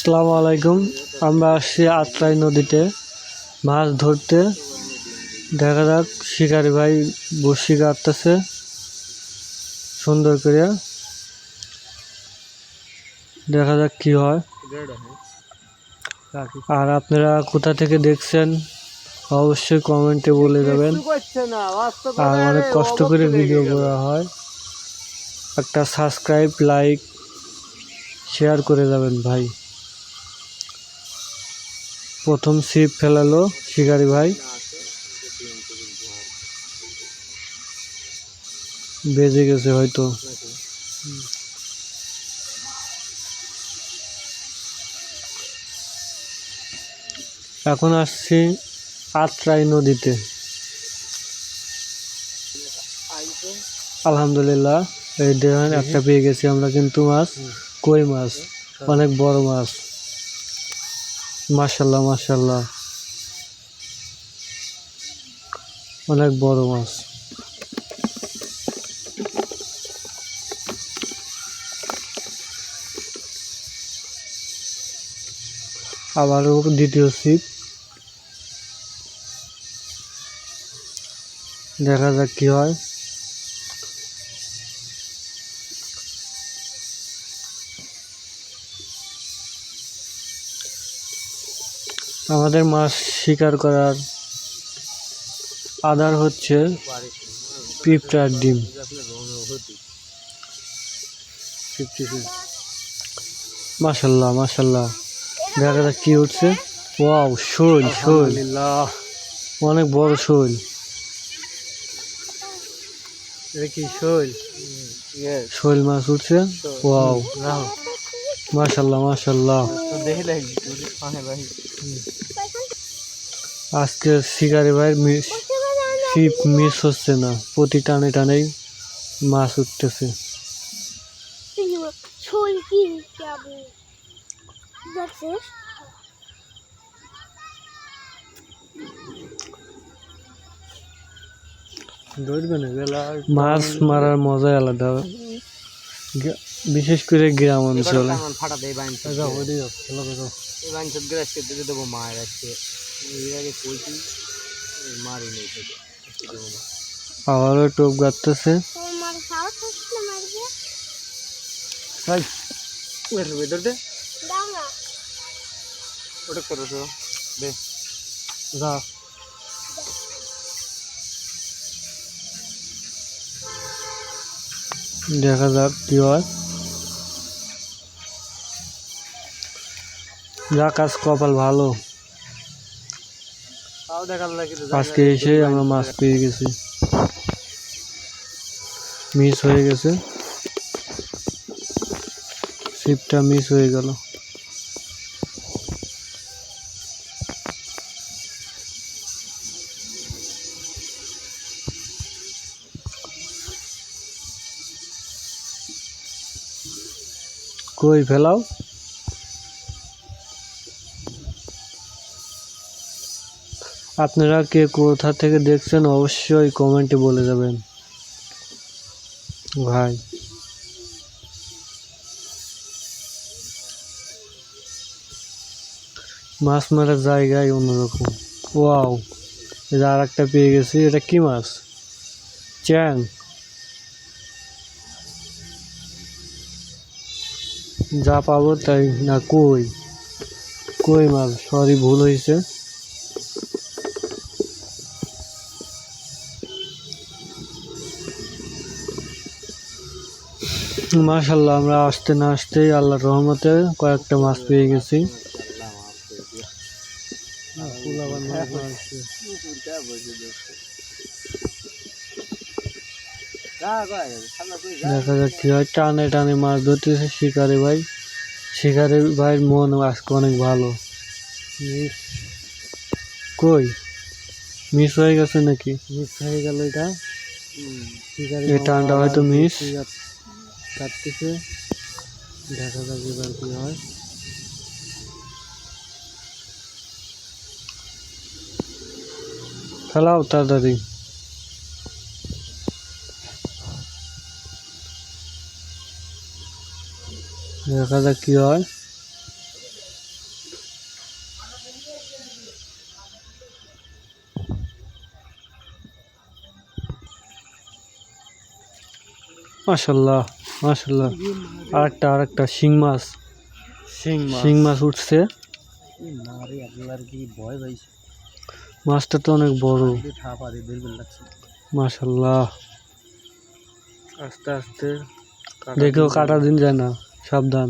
আসসালামু আলাইকুম। আমরা আসছি আত্রাই নদীতে মাছ ধরতে। দেখা যাক শিকারি ভাই বড়শি কাটতেছে। সুন্দর করে। দেখা যাক কি হয়। আর আপনারা কোথা থেকে দেখছেন, অবশ্যই কমেন্টে বলে দেবেন। আর অনেক কষ্ট করে ভিডিও করা হয়। একটা সাবস্ক্রাইব, লাইক, শেয়ার করে যাবেন ভাই। প্রথম ছিপ ফেলালো শিকারি ভাই। বেজে গেছে হয়তো। এখন আসছি আত্রাই নদীতে। আলহামদুলিল্লাহ, এই দেখেন একটা পেয়ে গেছি আমরা কিন্তু মাছ, কই মাছ, অনেক বড় মাছ। মাশাল্লাহ মাশাল্লাহ অনেক বড় মাছ। আবারও দ্বিতীয় ছিপ। দেখা যাক কি হয়। আমাদের মাছ শিকার করার আধার হচ্ছে পিঁপড়ার ডিম। মাশাল্লাহ মাশাল্লাহ। দেখা যাক কি উঠছে। ওয়াও শোল শোল। অনেক বড় শোল। এটা কি শোল? শোল মাছ উঠছে। ওয়াও। মাশাল্লাহ মাশাল্লাহ। আজকে শিকারি ভাই মিস ছিপ মিস হচ্ছে না প্রতি টানে টানেই মাছ উঠতেছে। মাছ মারার মজাই আলাদা। বিশেষ করে গ্রাম অঞ্চলে। মায়ের আবারও টোপ না ওটা করো। দে। যা। দেখা যাক কি হয়। যাক আজ কপাল ভালো। আজকে এসে আমরা মাছ পেয়ে গেছি। মিস হয়ে গেছে। ছিপটা মিস হয়ে গেল। কই ফেলাও? আপনারা কে কোথা থেকে দেখছেন অবশ্যই কমেন্টে বলে যাবেন। ভাই। মাছ মারার জায়গায় অন্যরকম। ওয়াও, এটা আর একটা পেয়ে গেছি। এটা কি মাছ? চ্যাং। যা পাবো তাই। না, কই? কই মাছ? সরি, ভুল হয়েছে। মাশাল্লাহ আমরা আসতে না আসতেই আল্লাহর রহমতে কয়েকটা মাছ পেয়ে গেছি। দেখা যাক কি হয়। টানে টানে মাছ ধরতেছে শিকারে ভাই। শিকারে ভাইয়ের মন আজকে অনেক ভালো। কই? মিস হয়ে গেছে নাকি? মিস হয়ে গেল এটা। এই টানটা হয়তো মিস কাটতেছে। দেখা যাক এবার কি হয়। ফেলাও তাড়াতাড়ি। দেখা যাক কি হয়। মাশাল্লাহ। মাশাল্লাহ আরেকটা আরেকটা শিং মাছ। শিং মাছ। শিং মাছ উঠছে। মাছটা তো অনেক বড়। মাশাল্লাহ আস্তে আস্তে দেখেও কাটা দিন যায় না। সাবধান।